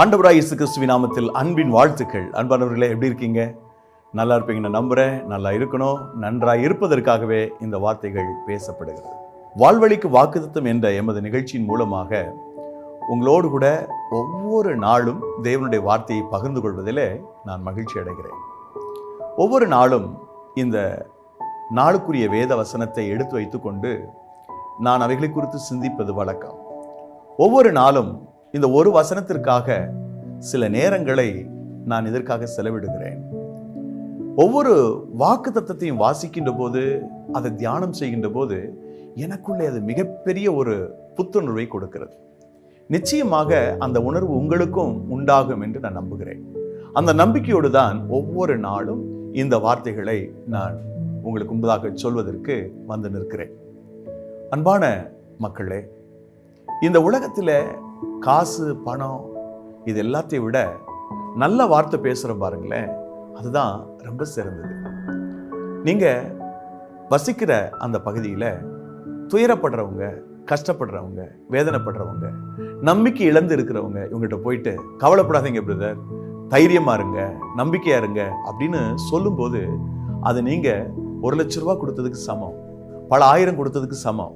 ஆண்டவராய் இயேசு கிறிஸ்துவின் நாமத்தில் அன்பின் வாழ்த்துக்கள். அன்பானவர்களே எப்படி இருக்கீங்க? நல்லா இருப்பீங்கன்னு நம்புகிறேன் நல்லா இருக்கணும். நன்றாக இருப்பதற்காகவே இந்த வார்த்தைகள் பேசப்படுகிறது. வாழ்வழிக்கு வாக்குத்தம் என்ற எமது நிகழ்ச்சியின் மூலமாக உங்களோடு கூட ஒவ்வொரு நாளும் தேவனுடைய வார்த்தையை பகிர்ந்து கொள்வதிலே நான் மகிழ்ச்சி அடைகிறேன். ஒவ்வொரு நாளும் இந்த நாளுக்குரிய வேத வசனத்தை எடுத்து வைத்துக்கொண்டு நான் அவைகளை குறித்து சிந்திப்பது வழக்கம். ஒவ்வொரு நாளும் இந்த ஒரு வசனத்திற்காக சில நேரங்களை நான் இதற்காக செலவிடுகிறேன். ஒவ்வொரு வாக்கு தத்தத்தையும் வாசிக்கின்ற போது அதை தியானம் செய்கின்ற போது எனக்குள்ளே அது மிகப்பெரிய ஒரு புத்துணர்வை கொடுக்கிறது. நிச்சயமாக அந்த உணர்வு உங்களுக்கும் உண்டாகும் என்று நான் நம்புகிறேன். அந்த நம்பிக்கையோடு தான் ஒவ்வொரு நாளும் இந்த வார்த்தைகளை நான் உங்களுக்கு முன்பதாக சொல்வதற்கு வந்து நிற்கிறேன். அன்பான மக்களே இந்த உலகத்தில் காசு பணம் இது எல்லாத்தையும் விட நல்ல வார்த்தை பேசுகிறோம் பாருங்களேன் அதுதான் ரொம்ப சிறந்தது. நீங்கள் வசிக்கிற அந்த பகுதியில் துயரப்படுறவங்க கஷ்டப்படுறவங்க வேதனைப்படுறவங்க நம்பிக்கை இழந்து இருக்கிறவங்க இவங்ககிட்ட போயிட்டு கவலைப்படாதீங்க பிரதர் தைரியமா இருங்க நம்பிக்கையா இருங்க அப்படின்னு சொல்லும்போது அது நீங்க ஒரு லட்ச ரூபா கொடுத்ததுக்கு சமம். பல ஆயிரம் கொடுத்ததுக்கு சமம்.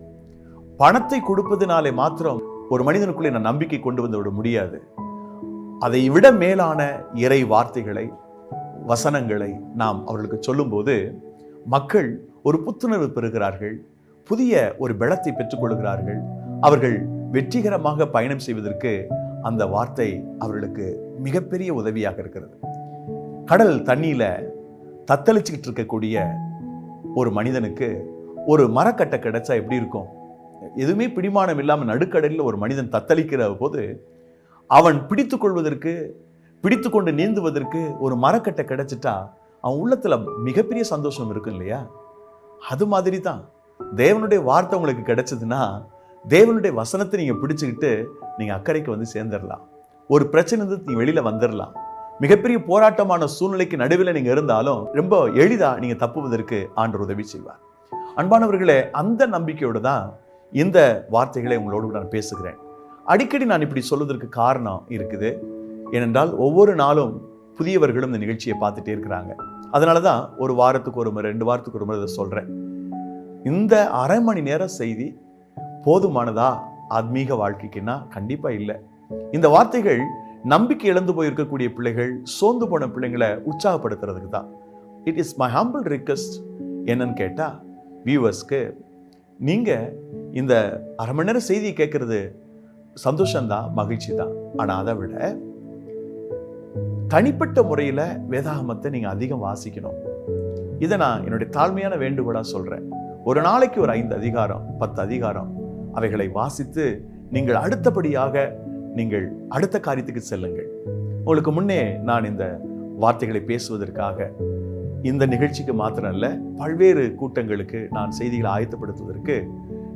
பணத்தை கொடுப்பதினாலே மாத்திரம் ஒரு மனிதனுக்குள்ளே நான் நம்பிக்கை கொண்டு வந்து விட முடியாது. அதை விட மேலான இறை வார்த்தைகளை வசனங்களை நாம் அவர்களுக்கு சொல்லும்போது மக்கள் ஒரு புத்துணர்வு பெறுகிறார்கள் புதிய ஒரு பலத்தை பெற்றுக்கொள்கிறார்கள் அவர்கள் வெற்றிகரமாக பயணம் செய்வதற்கு அந்த வார்த்தை அவர்களுக்கு மிகப்பெரிய உதவியாக இருக்கிறது. கடல் தண்ணியில தத்தளிச்சுக்கிட்டு இருக்கக்கூடிய ஒரு மனிதனுக்கு ஒரு மரக்கட்டை கிடைச்சா எப்படி இருக்கும்? எதுவுமே பிடிமானம் இல்லாமல் நடுக்கடலில் ஒரு மனிதன் தத்தளிக்கிற போது அவன் பிடித்து கொள்வதற்கு பிடித்து கொண்டு நீந்துவதற்கு ஒரு மரக்கட்டை கிடைச்சிட்டா அவன் உள்ளத்துல மிகப்பெரிய சந்தோஷம் இருக்கும் இல்லையா? அது மாதிரி தான் தேவனுடைய வார்த்தை உங்களுக்கு கிடைச்சதுன்னா தேவனுடைய வசனத்தை நீங்க பிடிச்சிக்கிட்டு நீங்க அக்கறைக்கு வந்து சேர்ந்துடலாம். ஒரு பிரச்சனை இருந்து நீங்கள் வெளியில வந்துடலாம். மிகப்பெரிய போராட்டமான சூழ்நிலைக்கு நடுவில் நீங்க இருந்தாலும் ரொம்ப எளிதா நீங்க தப்புவதற்கு ஆண்டு உதவி செய்வார். அன்பானவர்களே அந்த நம்பிக்கையோடு தான் இந்த வார்த்தைகளை உங்களோடு நான் பேசுகிறேன். அடிக்கடி நான் இப்படி சொல்வதற்கு காரணம் இருக்குது. ஏனென்றால் ஒவ்வொரு நாளும் புதியவர்களும் இந்த நிகழ்ச்சியை பார்த்துட்டே இருக்கிறாங்க. அதனால தான் ஒரு வாரத்துக்கு ஒரு முறை ரெண்டு வாரத்துக்கு ஒரு முறை இதை சொல்கிறேன் இந்த அரை மணி நேர செய்தி போதுமானதா? ஆத்மீக வாழ்க்கைக்குன்னா கண்டிப்பாக இல்லை. இந்த வார்த்தைகள் நம்பிக்கை இழந்து போயிருக்கக்கூடிய பிள்ளைகள் சோர்ந்து போன பிள்ளைங்களை உற்சாகப்படுத்துறதுக்கு தான். It is my humble request என்னன்னு கேட்டால் வியூவர்ஸ்க்கு நீங்கள் இந்த அரை மணி நேரம் செய்தி கேட்குறது சந்தோஷம்தான் மகிழ்ச்சி தான் ஆனால் அதை விட தனிப்பட்ட முறையில் வேதாகமத்தை நீங்கள் அதிகம் வாசிக்கணும். இதை நான் என்னுடைய தாழ்மையான வேண்டுகோளாக சொல்கிறேன் ஒரு நாளைக்கு ஒரு ஐந்து அதிகாரம் பத்து அதிகாரம் அவைகளை வாசித்து நீங்கள் அடுத்தபடியாக நீங்கள் அடுத்த காரியத்துக்கு செல்லுங்கள். உங்களுக்கு முன்னே நான் இந்த வார்த்தைகளை பேசுவதற்காக இந்த நிகழ்ச்சிக்கு மாத்திரம் அல்ல பல்வேறு கூட்டங்களுக்கு நான் செய்திகளை ஆயத்தப்படுத்துவதற்கு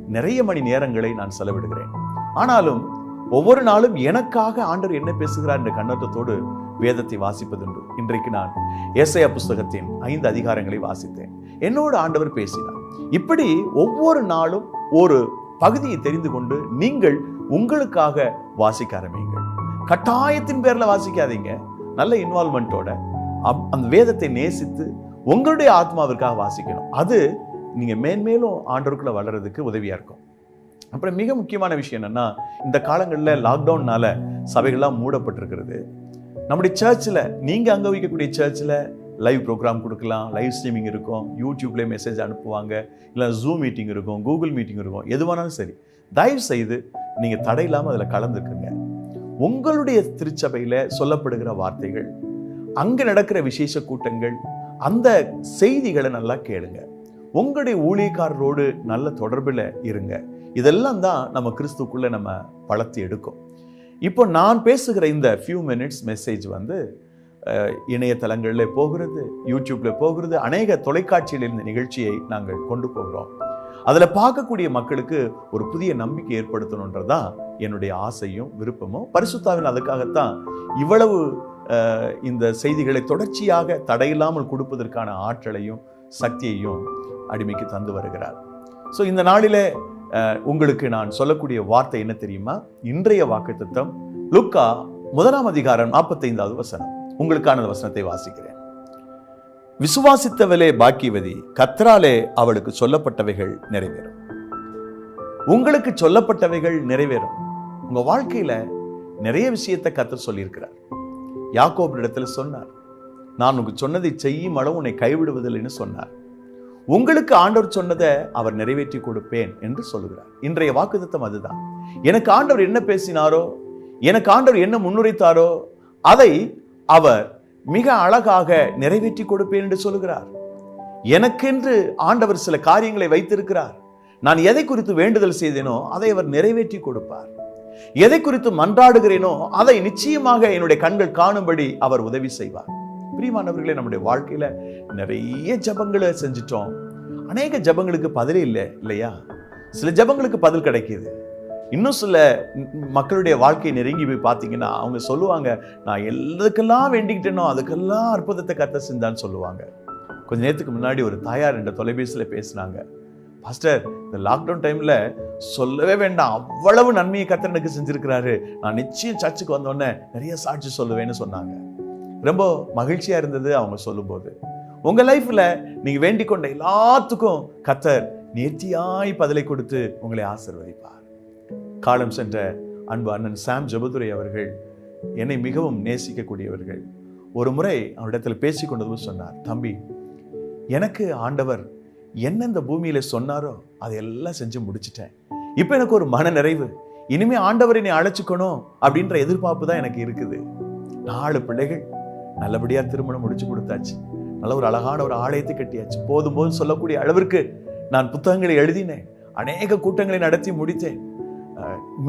நிறைய மணி நேரங்களை நான் செலவிடுகிறேன். ஆனாலும் ஒவ்வொரு நாளும் எனக்காக ஆண்டவர் என்ன பேசுகிறார் என்ற கண்ணோட்டத்தோடு வேதத்தை வாசிப்பதுண்டு. இன்றைக்கு நான் ஏசையா புஸ்தகத்தின் ஐந்து அதிகாரங்களை வாசித்தேன். என்னோடு ஆண்டவர் பேசினார். இப்படி ஒவ்வொரு நாளும் ஒரு பகுதியை தெரிந்து கொண்டு நீங்கள் உங்களுக்காக வாசிக்க ஆரம்பிங்கள் கட்டாயத்தின் பேர்ல வாசிக்காதீங்க. நல்ல இன்வால்மெண்ட்டோட அந்த வேதத்தை நேசித்து உங்களுடைய ஆத்மாவிற்காக வாசிக்கணும். அது நீங்கள் மேன்மேலும் ஆண்டவருக்குள்ள வளர்றதுக்கு உதவியாக இருக்கும். அப்புறம் மிக முக்கியமான விஷயம் என்னன்னா இந்த காலங்களில் லாக்டவுன்னால் சபைகள்லாம் மூடப்பட்டிருக்கிறது. நம்முடைய சர்ச்சில் நீங்கள் அங்கே வைக்கக்கூடிய சர்ச்சில் லைவ் ப்ரோக்ராம் கொடுக்கலாம் லைவ் ஸ்ட்ரீமிங் இருக்கும் யூடியூப்லேயே மெசேஜ் அனுப்புவாங்க இல்லை ஜூம் மீட்டிங் இருக்கும் கூகுள் மீட்டிங் இருக்கும் எது வேணாலும் சரி. தயவு செய்து நீங்கள் தடையில்லாமல் அதில் கலந்துக்குங்க. உங்களுடைய திருச்சபையில் சொல்லப்படுகிற வார்த்தைகள் அங்கே நடக்கிற விசேஷ கூட்டங்கள் அந்த செய்திகளை நல்லா கேளுங்க. உங்களுடைய ஊழியக்காரரோடு நல்ல தொடர்பில் இருங்க. இதெல்லாம் தான் நம்ம கிறிஸ்துக்குள்ளே நம்ம வளர்த்து எடுக்கும். இப்போ நான் பேசுகிற இந்த ஃபியூ மினிட்ஸ் மெசேஜ் வந்து இணையதளங்களில் போகிறது யூடியூப்பில் போகிறது அநேக தொலைக்காட்சியில் இந்த நிகழ்ச்சியை நாங்கள் கொண்டு போகிறோம். அதில் பார்க்கக்கூடிய மக்களுக்கு ஒரு புதிய நம்பிக்கை ஏற்படுத்தணுன்றதான் என்னுடைய ஆசையும் விருப்பமும். பரிசுத்தாவின் அதுக்காகத்தான் இவ்வளவு இந்த செய்திகளை தொடர்ச்சியாக தடையில்லாமல் கொடுப்பதற்கான ஆற்றலையும் சக்தியையும் அடிமைக்கு தந்து வருகிறார். ஸோ இந்த நாளில் அஹ், உங்களுக்கு நான் சொல்லக்கூடிய வார்த்தை என்ன தெரியுமா? இன்றைய வாக்குத்தத்தம் லுக்கா முதலாம் அதிகாரம் நாற்பத்தைந்தாவது வசனம். உங்களுக்கான வசனத்தை வாசிக்கிறேன். விசுவாசித்தவளே பாக்கியவதி கத்ராலே அவளுக்கு சொல்லப்பட்டவைகள் நிறைவேறும். உங்களுக்கு சொல்லப்பட்டவைகள் நிறைவேறும். உங்க வாழ்க்கையில நிறைய விஷயத்தை கத்தர் சொல்லியிருக்கிறார். யாக்கோபு சொன்னார் நான் உனக்கு சொன்னதை செய்யும் அளவு உன்னை கைவிடுவதில்லைன்னு சொன்னார். உங்களுக்கு ஆண்டவர் சொன்னதை அவர் நிறைவேற்றி கொடுப்பேன் என்று சொல்லுகிறார். இன்றைய வாக்குத்தம் அதுதான். எனக்கு ஆண்டவர் என்ன பேசினாரோ எனக்கு ஆண்டவர் என்ன முன்னுரைத்தாரோ அதை அவர் மிக அழகாக நிறைவேற்றி கொடுப்பேன் என்று சொல்லுகிறார். எனக்கென்று ஆண்டவர் சில காரியங்களை வைத்திருக்கிறார். நான் எதை குறித்து வேண்டுதல் செய்தேனோ அதை அவர் நிறைவேற்றி கொடுப்பார். எதை குறித்து மன்றாடுகிறேனோ அதை நிச்சயமாக என்னுடைய கண்கள் காணும்படி அவர் உதவி செய்வார். பிரியமானவர்களே நம்முடைய வாழ்க்கையில நிறைய ஜபங்களை செஞ்சிட்டோம். அநேக ஜபங்களுக்கு பதிலே இல்லை இல்லையா? சில ஜபங்களுக்கு பதில் கிடைக்குது. இன்னும் சில மக்களுடைய வாழ்க்கையை நெருங்கி போய் பார்த்தீங்கன்னா அவங்க சொல்லுவாங்க நான் எதுக்கெல்லாம் வேண்டிக்கிட்டேனோ அதுக்கெல்லாம் அற்புதத்தை கத்த செஞ்சான்னு சொல்லுவாங்க. கொஞ்ச நேரத்துக்கு முன்னாடி ஒரு தாயார் என்ற தொலைபேசியில் பேசினாங்க. பாஸ்டர் இந்த லாக்டவுன் டைமில் சொல்லவே வேண்டாம். அவ்வளவு நன்மையை கத்தர் எனக்கு செஞ்சுருக்கிறாரு. நான் நிச்சயம் சர்ச்சுக்கு வந்தோடனே நிறைய சாட்சி சொல்லுவேன்னு சொன்னாங்க. ரொம்ப மகிழ்ச்சியா இருந்தது அவங்க சொல்லும்போது. உங்கள் லைஃப்பில் நீங்கள் வேண்டிக் கொண்ட எல்லாத்துக்கும் கத்தர் நேர்த்தியாய் பதிலை கொடுத்து உங்களை ஆசிர்வதிப்பார். காலம் சென்ற அன்பு அண்ணன் சாம் ஜபதுரை அவர்கள் என்னை மிகவும் நேசிக்கக்கூடியவர்கள். ஒரு முறை அவரிடத்தில் பேசிக் கொண்டதும் சொன்னார் தம்பி எனக்கு ஆண்டவர் என்ன இந்த பூமியில சொன்னாரோ அதையெல்லாம் செஞ்சு முடிச்சிட்டேன். இப்போ எனக்கு ஒரு மன நிறைவு. இனிமே ஆண்டவர் என்னை அழைச்சிக்கணும் அப்படின்ற எதிர்பார்ப்பு தான் எனக்கு இருக்குது. நாலு பிள்ளைகள். நல்லபடியாக திருமணம் முடிச்சு கொடுத்தாச்சு. நல்ல ஒரு அழகான ஒரு ஆலயத்தை கட்டியாச்சு. போதும் போதும் சொல்லக்கூடிய அளவிற்கு நான் புத்தகங்களை எழுதினேன். அநேக கூட்டங்களை நடத்தி முடித்தேன்.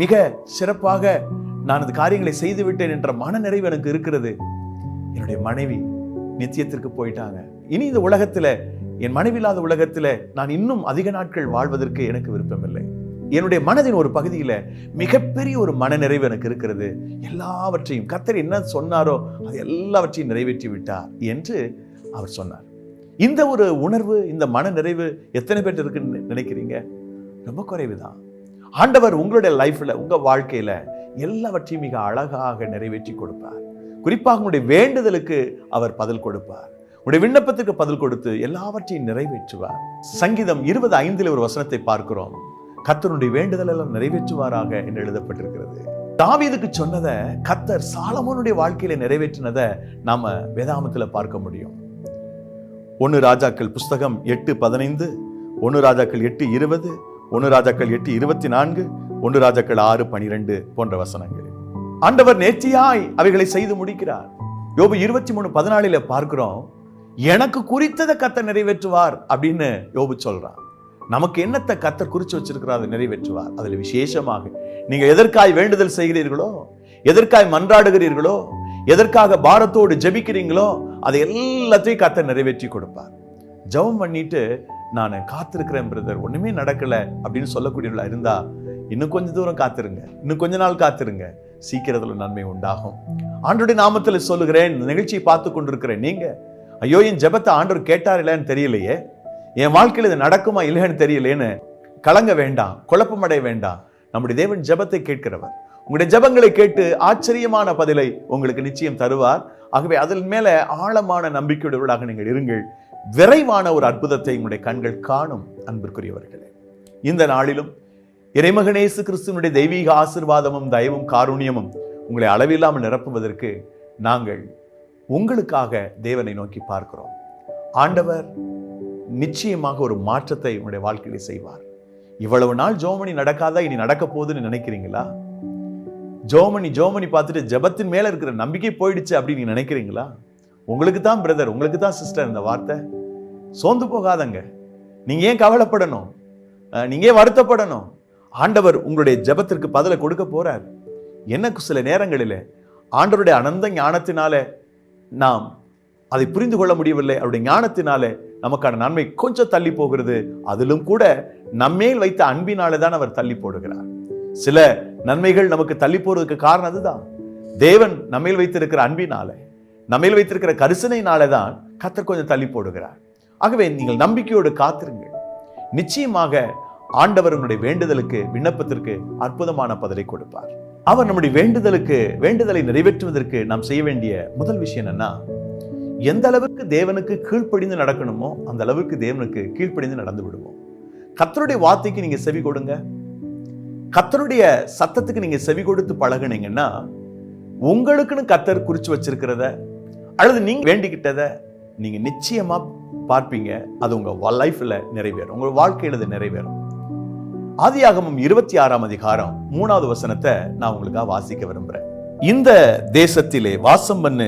மிக சிறப்பாக நான் அந்த காரியங்களை செய்து விட்டேன் என்ற மன நிறைவு எனக்கு இருக்கிறது. என்னுடைய மனைவி நித்தியத்திற்கு போயிட்டாங்க. இனி இந்த உலகத்துல என் மனைவில்லாத உலகத்தில் நான் இன்னும் அதிக நாட்கள் வாழ்வதற்கு எனக்கு விருப்பமில்லை. என்னுடைய மனதின் ஒரு பகுதியில மிகப்பெரிய ஒரு மனநிறைவு எனக்கு இருக்கிறது. எல்லாவற்றையும் கத்தர் என்ன சொன்னாரோ அது எல்லாவற்றையும் நிறைவேற்றி விட்டார் என்று அவர் சொன்னார். இந்த ஒரு உணர்வு இந்த மன நிறைவு எத்தனை பேர் இருக்குன்னு நினைக்கிறீங்க? ரொம்ப குறைவுதான். ஆண்டவர் உங்களுடைய லைஃப்ல உங்க வாழ்க்கையில எல்லாவற்றையும் மிக அழகாக நிறைவேற்றி கொடுப்பார். குறிப்பாக உங்களுடைய வேண்டுதலுக்கு அவர் பதில் கொடுப்பார். உடைய விண்ணப்பத்துக்கு பதில் கொடுத்து எல்லாவற்றையும் நிறைவேற்றுவார். சங்கீதம் இருபது ஐந்தில் ஒரு வசனத்தை பார்க்கிறோம். கத்தருடைய வேண்டுதல் எல்லாம் நிறைவேற்றுவாராக என்று எழுதப்பட்டிருக்கிறது. தாவீதுக்கு சொன்னதை கத்தர் சாலமோனுடைய வாழ்க்கையில நிறைவேற்றினதை நாம வேதாமத்தில் பார்க்க முடியும். ஒன்று ராஜாக்கள் புஸ்தகம் எட்டு பதினைந்து ஒன்னு ராஜாக்கள் எட்டு இருபது ஒன்று ராஜாக்கள் எட்டு இருபத்தி நான்கு ஒன்னு ராஜாக்கள் ஆறு பனிரெண்டு போன்ற வசனங்கள். ஆண்டவர் நேர்த்தியாய் அவைகளை செய்து முடிக்கிறார். யோபு இருபத்தி மூணு பதினாலில் பார்க்கிறோம். எனக்கு குறித்ததை கத்த நிறைவேற்றுவார் அப்படின்னு யோபு சொல்றார் நமக்கு என்னத்தை கத்தர் குறிச்சு வச்சிருக்கிறார் அதை நிறைவேற்றுவார். அதில் விசேஷமாக நீங்க எதற்காய் வேண்டுதல் செய்கிறீர்களோ எதற்காய் மன்றாடுகிறீர்களோ எதற்காக பாரத்தோடு ஜெபிக்கிறீங்களோ அதை எல்லாத்தையும் கத்தர் நிறைவேற்றி கொடுப்பார். ஜெபம் பண்ணிட்டு நான் காத்திருக்கிறேன் பிரதர். ஒண்ணுமே நடக்கல அப்படின்னு சொல்லக்கூடியவர்களா இருந்தா இன்னும் கொஞ்ச தூரம் காத்திருங்க. இன்னும் கொஞ்ச நாள் காத்திருங்க. சீக்கிரத்துல நன்மை உண்டாகும். ஆண்டுடைய நாமத்தில் சொல்லுகிறேன் நிகழ்ச்சியை பார்த்து கொண்டிருக்கிறேன். நீங்க ஐயோ என் ஜெபத்தை ஆண்டவர் கேட்டார் இல்லைன்னு தெரியலையே. என் வாழ்க்கையில் இது நடக்குமா இல்லைன்னு தெரியலேன்னு கலங்க வேண்டாம் குழப்பமடைய வேண்டாம். நம்முடைய தேவன் ஜெபத்தை கேட்கிறவர். உங்களுடைய ஜெபங்களை கேட்டு ஆச்சரியமான பதிலை உங்களுக்கு நிச்சயம் தருவார். ஆகவே அதன் மேல ஆழமான நம்பிக்கையுடையவர்களாக நீங்கள் இருங்கள். விரைவான ஒரு அற்புதத்தை உங்களுடைய கண்கள் காணும் அன்பிற்குரியவர்களே. இந்த நாளிலும் இறைமகனேசு கிறிஸ்துவனுடைய தெய்வீக ஆசிர்வாதமும் தயவும் காருண்யமும் உங்களை அளவில்லாமல் நிரப்புவதற்கு நாங்கள் உங்களுக்காக தேவனை நோக்கி பார்க்கிறோம். ஆண்டவர் நிச்சயமாக ஒரு மாற்றத்தை உங்களுடைய வாழ்க்கையில செய்வார். இவ்வளவு நாள் ஜோமணி நடக்காதா இனி நடக்க போகுதுன்னு நினைக்கிறீங்களா? ஜோமணி ஜோமணி பார்த்துட்டு ஜெபத்தின் மேல இருக்கிற நம்பிக்கை போயிடுச்சு அப்படின்னு நீங்கள் நினைக்கிறீங்களா? உங்களுக்கு தான் பிரதர் உங்களுக்கு தான் சிஸ்டர் இந்த வார்த்தை. சோர்ந்து போகாதங்க. நீங்க ஏன் கவலைப்படணும்? நீங்கள் நீங்க ஏன் வருத்தப்படணும்? ஆண்டவர் உங்களுடைய ஜெபத்திற்கு பதிலை கொடுக்க போகிறார் எனக்கு சில நேரங்களிலே ஆண்டவருடைய அனந்த ஞானத்தினால நாம் அதை புரிந்து கொள்ள முடியவில்லை அவருடைய ஞானத்தினாலே நமக்கான நன்மை கொஞ்சம் தள்ளி போகிறது. அதிலும் கூட நம்மேல் வைத்த அன்பினாலே தான் அவர் தள்ளி போடுகிறார். சில நன்மைகள் நமக்கு தள்ளி போறதுக்கு காரணம் அதுதான். தேவன் நம்மேல் வைத்திருக்கிற அன்பினாலே நம்மேல் வைத்திருக்கிற கரிசனையினாலே தான் கத்தர் கொஞ்சம் தள்ளி போடுகிறார். ஆகவே நீங்கள் நம்பிக்கையோடு காத்திருங்கள். நிச்சயமாக ஆண்டவர் உங்களுடைய வேண்டுதலுக்கு விண்ணப்பத்திற்கு அற்புதமான பதிலை கொடுப்பார். அவர் நம்முடைய வேண்டுதலுக்கு வேண்டுதலை நிறைவேற்றுவதற்கு நாம் செய்ய வேண்டிய முதல் விஷயம் என்னன்னா எந்த அளவுக்கு தேவனுக்கு கீழ்ப்படிந்து நடக்கணுமோ அந்த அளவுக்கு தேவனுக்கு கீழ்ப்படிந்து நடந்து விடுவோம். கத்தருடைய வார்த்தைக்கு நீங்க செவி கொடுங்க. கத்தருடைய சத்தத்துக்கு நீங்க செவி கொடுத்து பழகுனீங்கன்னா உங்களுக்குன்னு கத்தர் குறிச்சு வச்சிருக்கிறத அல்லது நீங்க வேண்டிக்கிட்டத நீங்க நிச்சயமா பார்ப்பீங்க. அது உங்க லைஃப்ல நிறைவேறும். உங்க வாழ்க்கையில அது நிறைவேறும். ஆதியாகமம் இருபத்தி ஆறாம் அதிகாரம் மூணாவது வசனத்தை நான் உங்களுக்காக வாசிக்க விரும்புறேன். இந்த தேசத்திலே வாசம் பண்ணு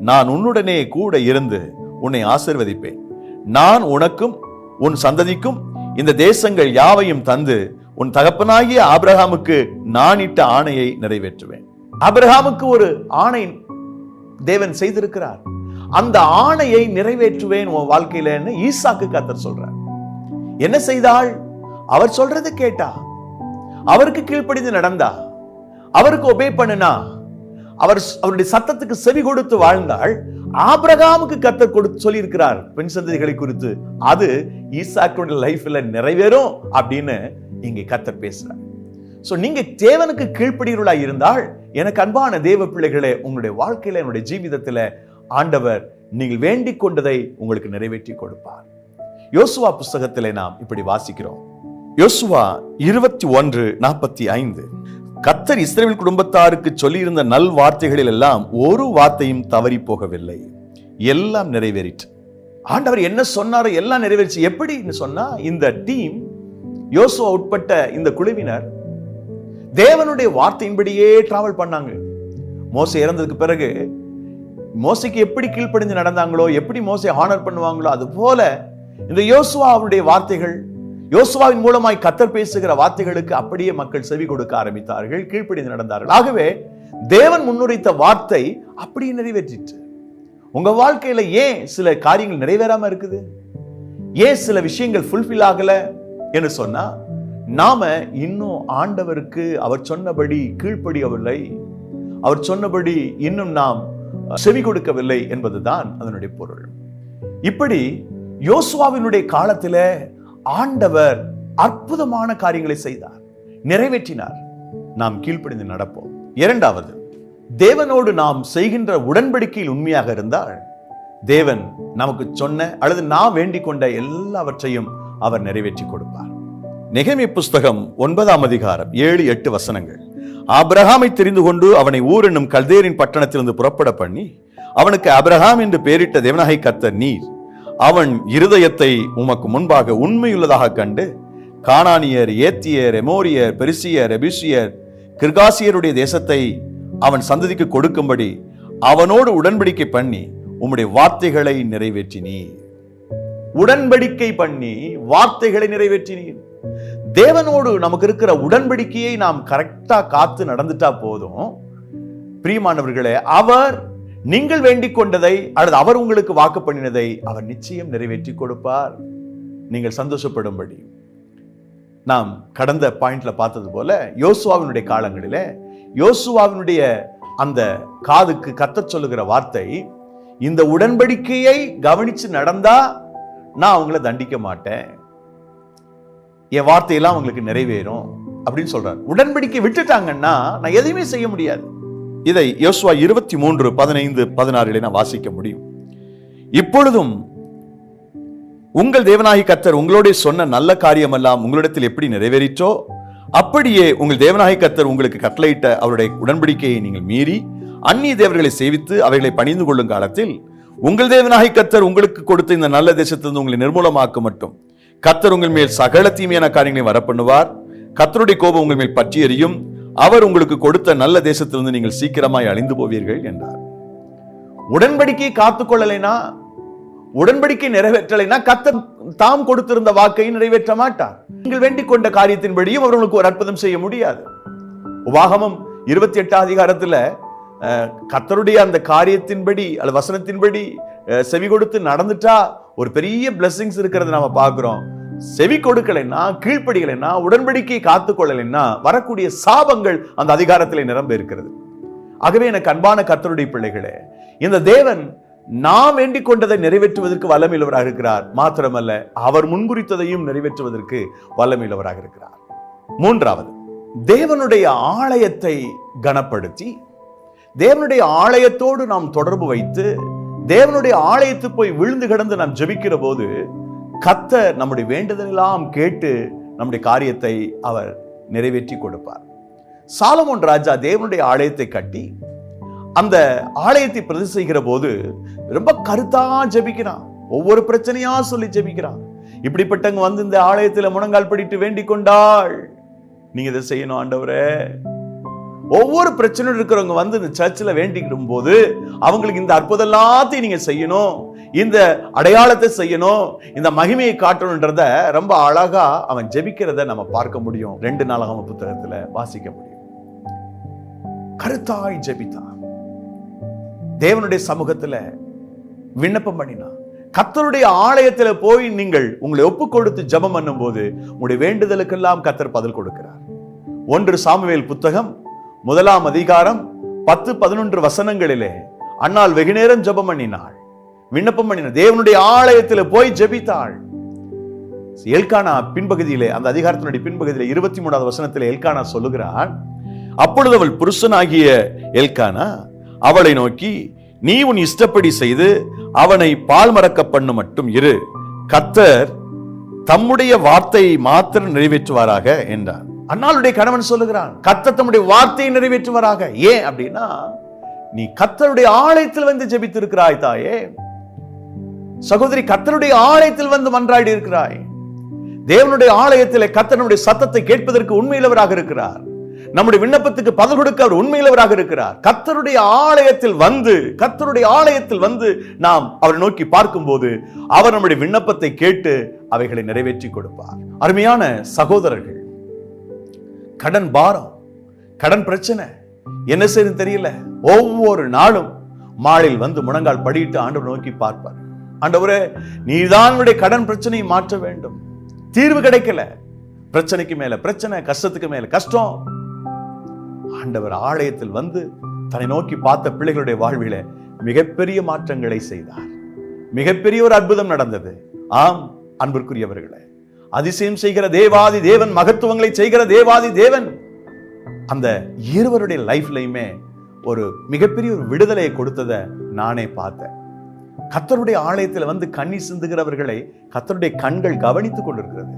நான் உன்னுடனே கூட இருந்து உன்னை ஆசிர்வதிப்பேன். நான் உனக்கும் உன் சந்ததிக்கும் இந்த தேசங்கள் யாவையும் தந்து உன் தகப்பனாகிய ஆபிரகாமுக்கு நான் இட்ட ஆணையை நிறைவேற்றுவேன். ஆபிரகாமுக்கு ஒரு ஆணை தேவன் செய்திருக்கிறார். அந்த ஆணையை நிறைவேற்றுவேன் உன் வாழ்க்கையில ஈசாக்கு கத்தர் சொல்றார். என்ன செய்தாள்? அவர் சொல்றத கேட்டா? அவருக்கு கீழ்ப்படிந்து நடந்தா? அவருக்கு ஒபே பண்ணுனா? அவர் அவருடைய சத்தத்துக்கு செவி கொடுத்து வாழ்ந்தால் ஆபிரகாமுக்கு கத்தர் கொடுத்து சொல்லியிருக்கிறார் பெண் சந்ததிகளை குறித்து. அது ஈசாக்கோட லைஃப்ல நிறைவேறும் அப்படின்னு இங்க கத்தர் பேசுறார். சோ நீங்க தேவனுக்கு கீழ்ப்படிகளா இருந்தால் எனக்கு அன்பான தேவ பிள்ளைகளே உங்களுடைய வாழ்க்கையில என்னுடைய ஜீவிதத்துல ஆண்டவர் நீங்கள் வேண்டிக் கொண்டதை உங்களுக்கு நிறைவேற்றி கொடுப்பார். யோசுவா புஸ்தகத்திலே நாம் இப்படி வாசிக்கிறோம். யோசுவா இருபத்தி ஒன்று நாற்பத்தி ஐந்து. கத்தர் இஸ்ரேல் குடும்பத்தாருக்கு சொல்லியிருந்த நல் வார்த்தைகளில் எல்லாம் ஒரு வார்த்தையும் தவறி போகவில்லை. எல்லாம் நிறைவேறிட்டு ஆண்டவர் என்ன சொன்னாரோ எல்லாம் நிறைவேறிச்சு எப்படின்னு சொன்னா இந்த டீம் யோசுவா உட்பட்ட இந்த குழுவினர் தேவனுடைய வார்த்தையின்படியே டிராவல் பண்ணாங்க. மோசை இறந்ததுக்கு பிறகு மோசைக்கு எப்படி கீழ்ப்படிஞ்சு நடந்தாங்களோ எப்படி மோசை ஆனர் பண்ணுவாங்களோ அது போல இந்த யோசுவா அவருடைய வார்த்தைகள் யோசுவாவின் மூலமாய் கத்தர் பேசுகிற வார்த்தைகளுக்கு அப்படியே மக்கள் செவி கொடுக்க ஆரம்பித்தார்கள் கீழ்ப்படிந்து நடந்தார்கள். ஆகவே தேவன் முன்னுரைத்த வார்த்தை அப்படியே நிறைவேற்றிற்று. உங்க வாழ்க்கையில ஏன் சில காரியங்கள் நிறைவேறாம இருக்குது? ஏன் சில விஷயங்கள் ஃபுல்ஃபில் ஆகல என்று சொன்னா நாம இன்னும் ஆண்டவருக்கு அவர் சொன்னபடி கீழ்ப்படியவில்லை அவர் சொன்னபடி இன்னும் நாம் செவி கொடுக்கவில்லை என்பதுதான் அதனுடைய பொருள். இப்படி யோசுவாவினுடைய காலத்தில் ஆண்டவர் அற்புதமான காரியங்களை செய்தார். நிறைவேற்றினார். நாம் கீழ்ப்படிந்து நடப்போம். இரண்டாவது தேவனோடு நாம் செய்கின்ற உடன்படிக்கையில் உண்மையாக இருந்தால் தேவன் நமக்கு சொன்ன அல்லது நாம் வேண்டிக் கொண்ட எல்லாவற்றையும் அவர் நிறைவேற்றி கொடுப்பார். நெகமி புஸ்தகம் ஒன்பதாம் அதிகாரம் ஏழு எட்டு வசனங்கள். ஆபிரகாமை தெரிந்து கொண்டு அவனை ஊர் என்னும் கல்தேரின் பட்டணத்திலிருந்து புறப்பட பண்ணி அவனுக்கு அபிரகாம் என்று பெயரிட்ட தேவனாகை கத்த நீர் அவன் இருதயத்தை உமக்கு முன்பாக உண்மையுள்ளதாக கண்டு கானானியர் ஏத்தியர் எமோரியர் பெருசியர் எபிசியர் கிர்காசியருடைய தேசத்தை அவன் சந்ததிக்கு கொடுக்கும்படி அவனோடு உடன்படிக்கை பண்ணி உம்முடைய வார்த்தைகளை நிறைவேற்றினீர். உடன்படிக்கை பண்ணி வார்த்தைகளை நிறைவேற்றினீர். தேவனோடு நமக்கு இருக்கிற உடன்படிக்கையை நாம் கரெக்டா காத்து நடந்துட்டா போதும். பிரியமானவர்களே அவர் நீங்கள் வேண்டிக் கொண்டதை அல்லது அவர் உங்களுக்கு வாக்கு பண்ணினதை அவர் நிச்சயம் நிறைவேற்றி கொடுப்பார். நீங்கள் சந்தோஷப்படும்படி. நாம் கடந்த பாயிண்ட்ல பார்த்தது போல யோசுவாவினுடைய காலங்களில யோசுவாவினுடைய அந்த காதுக்கு கத்த சொல்லுகிற வார்த்தை இந்த உடன்படிக்கையை கவனிச்சு நடந்தா நான் அவங்கள தண்டிக்க மாட்டேன். என் வார்த்தையெல்லாம் அவங்களுக்கு நிறைவேறும் அப்படின்னு சொல்றார். உடன்படிக்கை விட்டுட்டாங்கன்னா நான் எதையுமே செய்ய முடியாது. இதை யோசுவா இருபத்தி மூன்று பதினைந்து பதினாறிலே நான் வாசிக்க முடியும். இப்பொழுதும் உங்கள் தேவனாகி கத்தர் உங்களோட சொன்ன நல்ல காரியமெல்லாம் உங்களிடத்தில் எப்படி நிறைவேறிற்றோ அப்படியே உங்கள் தேவநாயக கத்தர் உங்களுக்கு கட்டளையிட்ட அவருடைய உடன்படிக்கையை நீங்கள் மீறி அந்நிய தேவர்களை சேவித்து அவைகளை பணிந்து கொள்ளும் காலத்தில் உங்கள் தேவநாயக கத்தர் உங்களுக்கு கொடுத்த இந்த நல்ல தேசத்திலிருந்து உங்களை நிர்மூலமாக்க மட்டும் கத்தர் உங்கள் மேல் சகல தீமையான காரியங்களை வரப்பண்ணுவார். கத்தருடைய கோபம் உங்கள் மேல் பற்றி எறியும் அவர் உங்களுக்கு கொடுத்த நல்ல தேசத்திலிருந்து நீங்கள் சீக்கிரமாய் அழிந்து போவீர்கள் என்றார். உடன்படிக்கையை காத்துக்கொள்ளலைனா உடன்படிக்கை நிறைவேற்றலைனா கத்தர் தாம் கொடுத்திருந்த வாக்கை நிறைவேற்ற மாட்டார். நீங்கள் வேண்டிக் கொண்ட காரியத்தின்படியும் அவர்களுக்கு ஒரு அற்புதம் செய்ய முடியாது. உபாகமம் இருபத்தி எட்டாம் அதிகாரத்துல அஹ், அந்த காரியத்தின்படி அல்லது வசனத்தின்படி அஹ், செவி கொடுத்து நடந்துட்டா ஒரு பெரிய பிளஸ்ஸிங்ஸ் இருக்கிறத நாம பார்க்குறோம். செவி கொடுக்கலைன்னா கீழ்ப்படிகளைன்னா உடன்படிக்கையை காத்துக்கொள்ளலைன்னா வரக்கூடிய சாபங்கள் அந்த அதிகாரத்தில் நிரம்ப இருக்கிறது. ஆகவே எனக்கு அன்பான கர்த்தருடைய பிள்ளைகளே இந்த தேவன் நாம் வேண்டிக் கொண்டதை நிறைவேற்றுவதற்கு வல்லமையுள்ளவராக இருக்கிறார். மாத்திரமல்ல அவர் முன்குறித்ததையும் நிறைவேற்றுவதற்கு வல்லமையுள்ளவராக இருக்கிறார். மூன்றாவது தேவனுடைய ஆலயத்தை கனப்படுத்தி தேவனுடைய ஆலயத்தோடு நாம் தொடர்பு வைத்து தேவனுடைய ஆலயத்து போய் விழுந்து கிடந்து நாம் ஜெபிக்கிற போது கத்தர் நம்முடைய வேண்டுதலெல்லாம் கேட்டு நம்முடைய காரியத்தை அவர் நிறைவேற்றி கொடுப்பார். சாலமோன் ராஜா தேவனுடைய ஆலயத்தை கட்டி அந்த ஆலயத்தை பிரதி செய்கிற போது ரொம்ப கருத்தா ஜெபிக்கிறான். ஒவ்வொரு பிரச்சனையா சொல்லி ஜெபிக்கிறான். இப்படிப்பட்டவங்க வந்து இந்த ஆலயத்துல முழங்கால் படிட்டு வேண்டிக் கொண்டாள். நீங்க இதை செய்யணும் ஆண்டவரே. ஒவ்வொரு பிரச்சனையும் இருக்கிறவங்க வந்து இந்த சர்ச்சில் வேண்டிக்கிடும் போது அவங்களுக்கு இந்த அற்புதம் எல்லாத்தையும் நீங்க செய்யணும். இந்த அடையாளத்தை செய்யணும் இந்த மகிமையை காட்டணுன்றத ரொம்ப அழகா அவன் ஜெபிக்கிறத நம்ம பார்க்க முடியும். ரெண்டு நாளாக புத்தகத்துல வாசிக்க முடியும். கருத்தாய் ஜெபித்தான் தேவனுடைய சமூகத்துல விண்ணப்பம் பண்ணினான் கத்தருடைய ஆலயத்துல போய் நீங்கள் உங்களை ஒப்பு கொடுத்து ஜெபம் பண்ணும்போது உங்களுடைய வேண்டுதலுக்கெல்லாம் கத்தர் பதில் கொடுக்கிறார். ஒன்று சாமுவேல் புத்தகம் முதலாம் அதிகாரம் பத்து பதினொன்று வசனங்களிலே அன்னாள் வெகு நேரம் ஜெபம் பண்ணினாள். விண்ணப்பம் பண்ணினாள் தேவனுடைய ஆலயத்துல போய் ஜெபித்தாள். எல்கானா பின்பகுதியிலே அந்த அதிகாரத்தினுடைய பின்பகுதியிலே இருபத்தி மூணாவது வசனத்தில் எல்கானா சொல்லுகிறான் அப்பொழுது அவள் புருஷனாகிய எல்கானா அவளை நோக்கி நீ உன் இஷ்டப்படி செய்து அவனை பால் மறக்க பண்ணு மட்டும் இரு. கத்தர் தம்முடைய வார்த்தையை மாத்திரம் நிறைவேற்றுவாராக என்றான். அண்ணாளுடைய கணவன் சொல்லுகிறான் கத்தர் தம்முடைய வார்த்தையை நிறைவேற்றுவாராக. ஏன் அப்படின்னா நீ கத்தருடைய ஆலயத்தில் வந்து ஜெபித்திருக்கிறாய் தாயே. சகோதரி கத்தருடைய ஆலயத்தில் வந்து மன்றாடி இருக்கிறாய். தேவனுடைய ஆலயத்திலே கத்தனுடைய சத்தத்தை கேட்பதற்கு உண்மையிலவராக இருக்கிறார். நம்முடைய விண்ணப்பத்துக்கு பதில் கொடுக்க அவர் உண்மையிலவராக இருக்கிறார். கத்தருடைய ஆலயத்தில் வந்து கத்தருடைய ஆலயத்தில் வந்து நாம் அவரை நோக்கி பார்க்கும்போது அவர் நம்முடைய விண்ணப்பத்தை கேட்டு அவைகளை நிறைவேற்றி கொடுப்பார். அருமையான சகோதரர்கள் கடன் பாரம் கடன் பிரச்சனை என்ன செய்யுது தெரியல. ஒவ்வொரு நாளும் மாலில் வந்து முழங்கால் படியிட்டு ஆண்டவர் நோக்கி பார்ப்பார். ஆண்டவரே நீதான் உடைய கடன் பிரச்சனையை மாற்ற வேண்டும். தீர்வு கிடைக்கல. பிரச்சனைக்கு மேல பிரச்சனை கஷ்டத்துக்கு மேல கஷ்டம். ஆண்டவர் ஆலயத்தில் வந்து தன்னை நோக்கி பார்த்த பிள்ளைகளுடைய வாழ்வில மிகப்பெரிய மாற்றங்களை செய்தார். மிகப்பெரிய ஒரு அற்புதம் நடந்தது. ஆம் அன்பிற்குரியவர்களே அதிசயம் செய்கிற தேவாதி தேவன் மகத்துவங்களை செய்கிற தேவாதி தேவன் அந்த இருவருடைய லைஃப்லையுமே ஒரு மிகப்பெரிய ஒரு விடுதலையை கொடுத்ததை நானே பார்த்தேன். கத்தருடைய ஆலயத்தில் வந்து கண்ணி சிந்துகிறவர்களை கத்தருடைய கண்கள் கவனித்துக் கொண்டிருக்கிறது.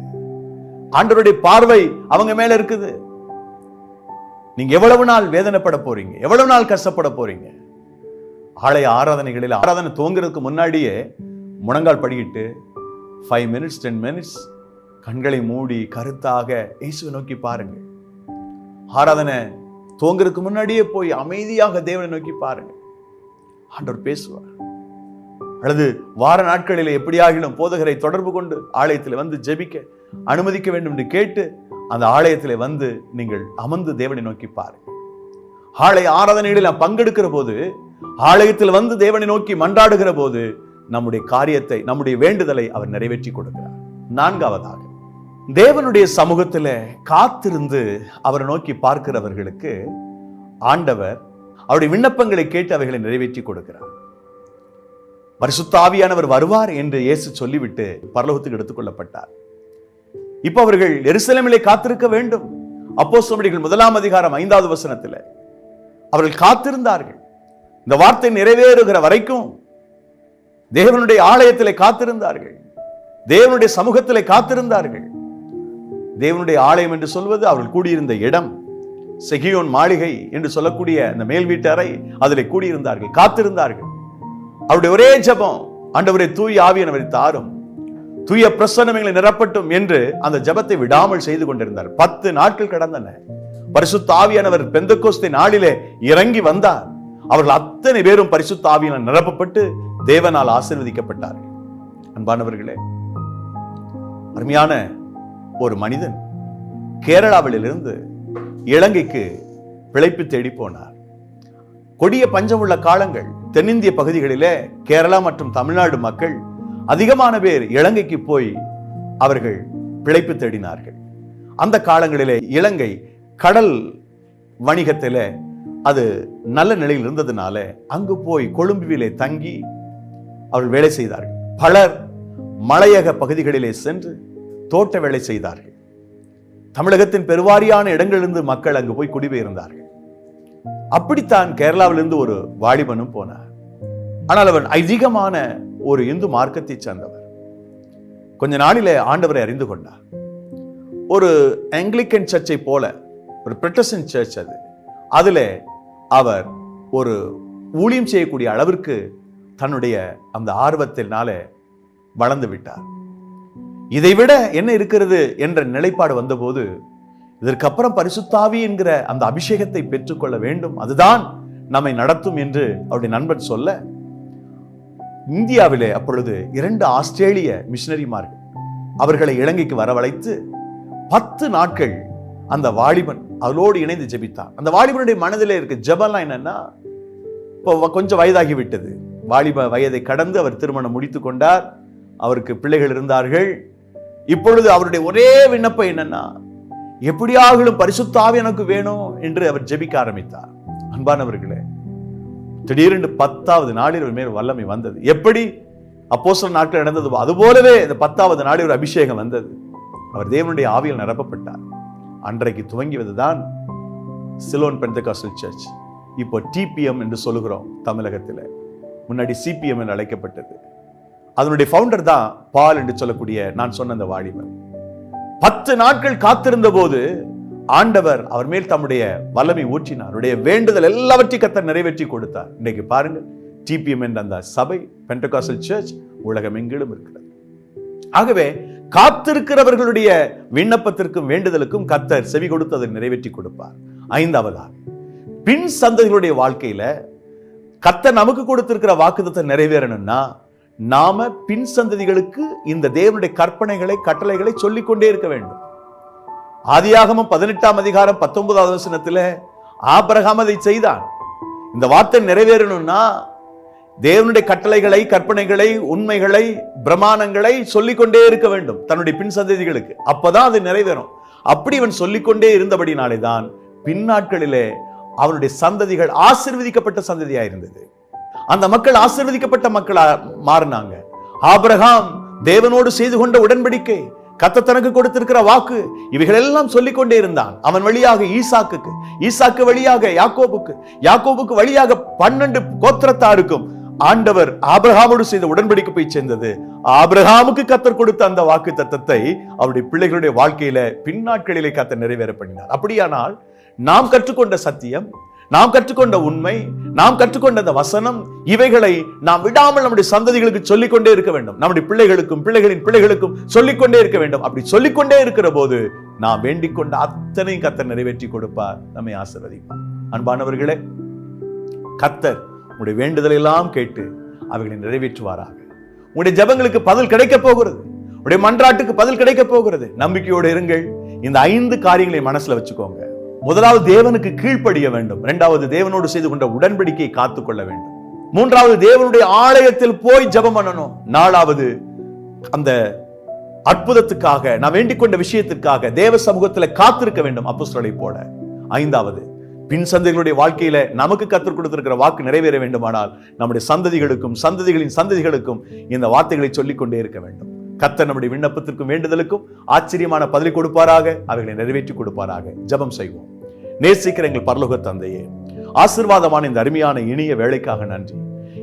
ஆண்டவருடைய பார்வை அவங்க மேல இருக்குது. நீங்க எவ்வளவு நாள் வேதனைப்பட போறீங்க? எவ்வளவு நாள் கஷ்டப்பட போறீங்க? ஆலய ஆராதனைகளில் ஆராதனை துவங்குறதுக்கு முன்னாடியே முழங்கால் படிக்கிட்டு ஃபைவ் மினிட்ஸ் டென் மினிட்ஸ் கண்களை மூடி கருத்தாக இயேசுவை நோக்கி பாருங்க ஆராதனை துவங்குறதுக்கு முன்னாடியே போய் அமைதியாக தேவனை நோக்கி பாருங்க ஆண்டவர் பேசுவார். அல்லது வார நாட்களில் எப்படியாகிலும் போதகரை தொடர்பு கொண்டு ஆலயத்தில் வந்து ஜெபிக்க அனுமதிக்க வேண்டும் என்று கேட்டு அந்த ஆலயத்தில் வந்து நீங்கள் அமர்ந்து தேவனை நோக்கி பாருங்கள். ஆலய ஆராதனையில் நாம் பங்கெடுக்கிற போது ஆலயத்தில் வந்து தேவனை நோக்கி மன்றாடுகிற போது நம்முடைய காரியத்தை நம்முடைய வேண்டுதலை அவர் நிறைவேற்றி கொடுக்கிறார். நான்காவதாக தேவனுடைய சமூகத்தில் காத்திருந்து அவரை நோக்கி பார்க்கிறவர்களுக்கு ஆண்டவர் அவருடைய விண்ணப்பங்களை கேட்டு அவைகளை நிறைவேற்றி கொடுக்கிறார். பரிசுத்தாவியானவர் வருவார் என்று இயேசு சொல்லிவிட்டு பரலோகத்துக்கு எடுத்துக்கொள்ளப்பட்டார். இப்ப அவர்கள் எருசலேமிலே காத்திருக்க வேண்டும். அப்போ முதலாம் அதிகாரம் ஐந்தாவது வசனத்தில் அவர்கள் காத்திருந்தார்கள். இந்த வார்த்தை நிறைவேறுகிற வரைக்கும் தேவனுடைய ஆலயத்தில் காத்திருந்தார்கள். தேவனுடைய சமூகத்தில் காத்திருந்தார்கள். தேவனுடைய ஆலயம் என்று சொல்வது அவர்கள் கூடியிருந்த இடம் செகியோன் மாளிகை என்று சொல்லக்கூடிய அந்த மேல் வீட்டு அறை அதில் கூடியிருந்தார்கள் காத்திருந்தார்கள். அவருடைய ஒரே ஜெபம் ஆண்டவரை தூய் ஆவியனவரை தாரும். தூய பிரசன்னங்களை நிரப்பட்டும் என்று அந்த ஜெபத்தை விடாமல் செய்து கொண்டிருந்தார். பத்து நாட்கள் கடந்தன. பரிசுத்த ஆவியானவர் பெந்தகோஸ்தை நாளிலே இறங்கி வந்தார். அவர்கள் அத்தனை பேரும் பரிசுத்த ஆவியினால் நிரப்பப்பட்டு தேவனால் ஆசீர்வதிக்கப்பட்டார்கள். அன்பானவர்களே அருமையான ஒரு மனிதன் கேரளாவிலிருந்து இலங்கைக்கு பிழைப்பு தேடி போனார். கொடிய பஞ்சம் உள்ள காலங்கள் தென்னிந்திய பகுதிகளிலே கேரளா மற்றும் தமிழ்நாடு மக்கள் அதிகமான பேர் இலங்கைக்கு போய் அவர்கள் பிழைப்பு தேடினார்கள். அந்த காலங்களிலே இலங்கை கடல் வணிகத்தில் அது நல்ல நிலையில் இருந்ததுனால அங்கு போய் கொழும்புவிலே தங்கி அவர்கள் வேலை செய்தார்கள். பலர் மலையக பகுதிகளிலே சென்று தோட்ட வேலை செய்தார்கள். தமிழகத்தின் பெருவாரியான இடங்களிலிருந்து மக்கள் அங்கு போய் குடிபெயர்ந்தார்கள். அப்படித்தான் கேரளாவிலிருந்து ஒரு வாலிபனும் போனார். ஆனால் அவன் ஐதீகமான ஒரு இந்து மார்க்கத்தை சேர்ந்தவர். கொஞ்ச நாளிலே ஆண்டவரை அறிந்து கொண்டார். ஒரு ஆங்கிலிக்கன் சர்ச்சை போல ஒரு பிரிட்டசன் சர்ச் அது. அதில் அவர் ஒரு ஊழியம் செய்யக்கூடிய அளவிற்கு தன்னுடைய அந்த ஆர்வத்தினால வளர்ந்து விட்டார். இதைவிட என்ன இருக்கிறது என்ற நிலைப்பாடு வந்தபோது இதற்கப்புறம் பரிசுத்தாவி என்கிற அந்த அபிஷேகத்தை பெற்றுக்கொள்ள வேண்டும். அதுதான் நம்மை நடத்தும் என்று அவருடைய நண்பன் சொல்ல இந்தியாவிலே அப்பொழுது இரண்டு ஆஸ்திரேலிய மிஷினரிமார்கள் அவர்களை இலங்கைக்கு வரவழைத்து பத்து நாட்கள் அந்த வாலிபன் அவளோடு இணைந்து ஜெபித்தான். அந்த வாலிபனுடைய மனதிலே இருக்க ஜபம்லாம் என்னன்னா இப்போ கொஞ்சம் வயதாகி விட்டது வாலிப வயதை கடந்து அவர் திருமணம் முடித்து கொண்டார். அவருக்கு பிள்ளைகள் இருந்தார்கள். இப்பொழுது அவருடைய ஒரே விண்ணப்பம் என்னன்னா எப்படியாகிலும் பரிசுத்தாவி எனக்கு வேணும் என்று அவர் ஜெபிக்க ஆரம்பித்தார். அன்பானவர்களே திடீரென்று பத்தாவது நாளில் இவர் மேல் வல்லமை வந்தது. எப்படி? அப்போஸ்தலர் நாட்கள் நடந்தது அதுபோலவே இந்த பத்தாவது நாளில் ஒரு அபிஷேகம் வந்தது. அவர் தேவனுடைய ஆவியில் நிரப்பப்பட்டார். அன்றைக்கு துவங்கியதுதான் சிலோன் பெந்தகாசல் சர்ச் இப்போ டிபிஎம் என்று சொல்லுகிறோம் தமிழகத்தில். முன்னாடி சிபிஎம் என்று அழைக்கப்பட்டது. அதனுடைய ஃபவுண்டர் தான் பால் என்று சொல்லக்கூடிய நான் சொன்ன அந்த வாலிபன். பத்து நாட்கள் காத்திருந்த போது ஆண்டவர் அவர் மேல் தம்முடைய வல்லமை ஊற்றினார். அவருடைய வேண்டுதல் எல்லாவற்றையும் கத்தர் நிறைவேற்றி கொடுத்தார். இன்னைக்கு பாருங்க டிபிஎம் என்ற அந்த சபை பென்டகாசல் சர்ச் உலகம் எங்கிலும் இருக்கிறது. ஆகவே காத்திருக்கிறவர்களுடைய விண்ணப்பத்திற்கும் வேண்டுதலுக்கும் கத்தர் செவி கொடுத்து அதை நிறைவேற்றி கொடுப்பார். ஐந்தாவதாக பின் சந்ததிகளுடைய வாழ்க்கையில கத்தர் நமக்கு கொடுத்திருக்கிற வாக்குத்தத்தை நிறைவேறணும்னா நாம பின் சந்ததிகளுக்கு இந்த தேவனுடைய கற்பனைகளை கட்டளைகளை சொல்லிக்கொண்டே இருக்க வேண்டும். ஆதியாகமும் பதினெட்டாம் அதிகாரம் பத்தொன்பதாவது வசனத்தில் ஆபரகாம் அதை செய்தான். இந்த வார்த்தை நிறைவேறணும்னா தேவனுடைய கட்டளைகளை கற்பனைகளை உண்மைகளை பிரமாணங்களை சொல்லிக்கொண்டே இருக்க வேண்டும் தன்னுடைய பின் சந்ததிகளுக்கு. அப்பதான் அது நிறைவேறும். அப்படி இவன் சொல்லிக்கொண்டே இருந்தபடினாலே தான் பின்னாட்களிலே அவனுடைய சந்ததிகள் ஆசிர்வதிக்கப்பட்ட சந்ததியாக இருந்தது அந்த மக்கள் ஆசிர்வதிக்கப்பட்ட மக்களா மாறினாங்க. ஆபிரகாம் தேவனோடு செய்து கொண்ட உடன்படிக்கை கத்த தனக்கு கொடுத்திருக்கிற வாக்கு இவைகள் எல்லாம் சொல்லிக் கொண்டே இருந்தான். அவன் வழியாக ஈசாக்குக்கு ஈசாக்கு வழியாக யாக்கோபுக்கு யாக்கோபுக்கு வழியாக பன்னெண்டு கோத்திரத்தாருக்கும் ஆண்டவர் ஆபிரகாமோடு செய்த உடன்படிக்கை போய் சேர்ந்தது. ஆபிரகாமுக்கு கத்தர் கொடுத்த அந்த வாக்கு தத்தத்தை அவருடைய பிள்ளைகளுடைய வாழ்க்கையில பின்னாட்களிலே கத்தர் நிறைவேற பண்ணினார். அப்படியானால் நாம் கற்றுக்கொண்ட சத்தியம் நாம் கற்றுக்கொண்ட உண்மை நாம் கற்றுக்கொண்ட அந்த வசனம் இவைகளை நாம் விடாமல் நம்முடைய சந்ததிகளுக்கு சொல்லிக்கொண்டே இருக்க வேண்டும். நம்முடைய பிள்ளைகளுக்கும் பிள்ளைகளின் பிள்ளைகளுக்கும் சொல்லிக்கொண்டே இருக்க வேண்டும். அப்படி சொல்லிக்கொண்டே இருக்கிற போது நாம் வேண்டிக் கொண்ட அத்தனை கத்தர் நிறைவேற்றி கொடுப்பார். நம்மை ஆசிர்வதிப்பார். அன்பானவர்களே கத்தர் உங்களுடைய வேண்டுதலை எல்லாம் கேட்டு அவைகளை நிறைவேற்றுவாராக. உங்களுடைய ஜெபங்களுக்கு பதில் கிடைக்க போகிறது. உடைய மன்றாட்டுக்கு பதில் கிடைக்க போகிறது. நம்பிக்கையோடு இருங்கள். இந்த ஐந்து காரியங்களை மனசுல வச்சுக்கோங்க. முதலாவது தேவனுக்கு கீழ்ப்படிய வேண்டும். இரண்டாவது தேவனோடு செய்து கொண்ட உடன்படிக்கையை காத்துக்கொள்ள வேண்டும். மூன்றாவது தேவனுடைய ஆலயத்தில் போய் ஜபம் பண்ணணும். நாலாவது அந்த அற்புதத்துக்காக நான் வேண்டிக் கொண்ட விஷயத்திற்காக தேவ சமூகத்தில் காத்திருக்க வேண்டும் அப்போஸ்தலரை போல. ஐந்தாவது பின் சந்ததிகளுடைய வாழ்க்கையில நமக்கு கற்றுக் கொடுத்திருக்கிற வாக்கு நிறைவேற வேண்டுமானால் நம்முடைய சந்ததிகளுக்கும் சந்ததிகளின் சந்ததிகளுக்கும் இந்த வார்த்தைகளை சொல்லிக் கொண்டே இருக்க வேண்டும். கத்த நம்முடைய விண்ணப்பத்திற்கும் வேண்டுதலுக்கும் ஆச்சரியமான பதிலை கொடுப்பாராக அவைகளை நிறைவேற்றி கொடுப்பாராக. ஜெபம் செய்வோம். நேசிக்கிற எங்கள் பரலோக தந்தையே. ஆசிர்வாதமான இந்த அருமையான இனிய வேலைக்காக நன்றி.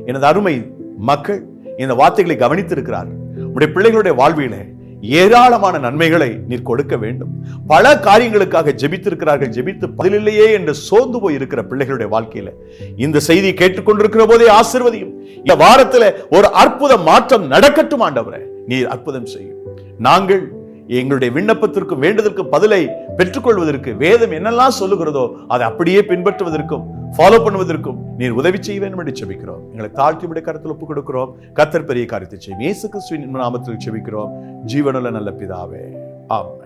எனது அருமை மக்கள் இந்த வார்த்தைகளை கவனித்திருக்கிறார். உடைய பிள்ளைகளுடைய வாழ்விலே ஏராளமான நன்மைகளை நீர் கொடுக்க வேண்டும். பல காரியங்களுக்காக ஜெபித்திருக்கிறார்கள் ஜெபித்து பதிலில்லையே என்று சோர்ந்து போய் இருக்கிற பிள்ளைகளுடைய வாழ்க்கையில. இந்த செய்தி கேட்டுக்கொண்டிருக்கிற போதே ஆசிர்வதியும். இந்த வாரத்துல ஒரு அற்புத மாற்றம் நடக்கட்டும் ஆண்டவரை. நீர் அற்புதம் செய்யும். நாங்கள் எங்களுடைய விண்ணப்பத்திற்கும் வேண்டுதற்கும் பதிலை பெற்றுக்கொள்வதற்கு வேதம் என்னெல்லாம் சொல்லுகிறதோ அதை அப்படியே பின்பற்றுவதற்கும் ஃபாலோ பண்ணுவதற்கும் நீர் உதவி செய்வேன் என்று செபிக்கிறோம். எங்களை தாழ்த்தி விட கருத்தில் ஒப்புக் கொடுக்கிறோம். கத்தர் பெரிய காரியத்தை செய்யும். இயேசு கிறிஸ்துவின் நாமத்தில் செபிக்கிறோம். ஜீவனுள்ள நல்ல பிதாவே. ஆமாம்